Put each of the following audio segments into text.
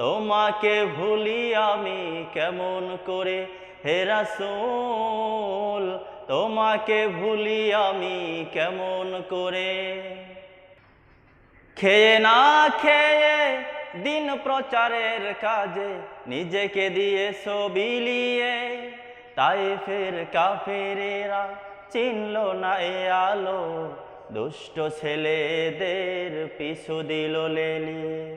তোমাকে ভুলি আমি কেমন করে? হে রাসূল, তোমাকে ভুলি আমি কেমন করে? খেয়ে না খেয়ে দিন প্রচারের কাজে নিজেকে দিয়ে সবিলিয়ে তাই ফের কাফেরেরা চিনল না এ আলো। দুষ্ট ছেলেদের পিছু দিল লেলিয়ে।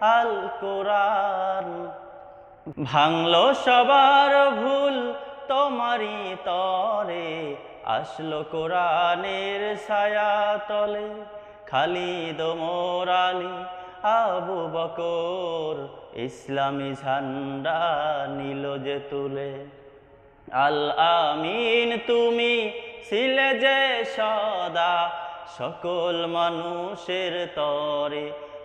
আল কোরআন। ভাঙলো সবার ভুল, তোমারই তরে আসলো কোরআনের ছায়া তলে খালিদ মোরালি আবু বকর, ইসলামী ঝান্ডা নিল যে তুলে। আল আমিন, তুমি ছিলে যে সদা, সকল মানুষের তরে।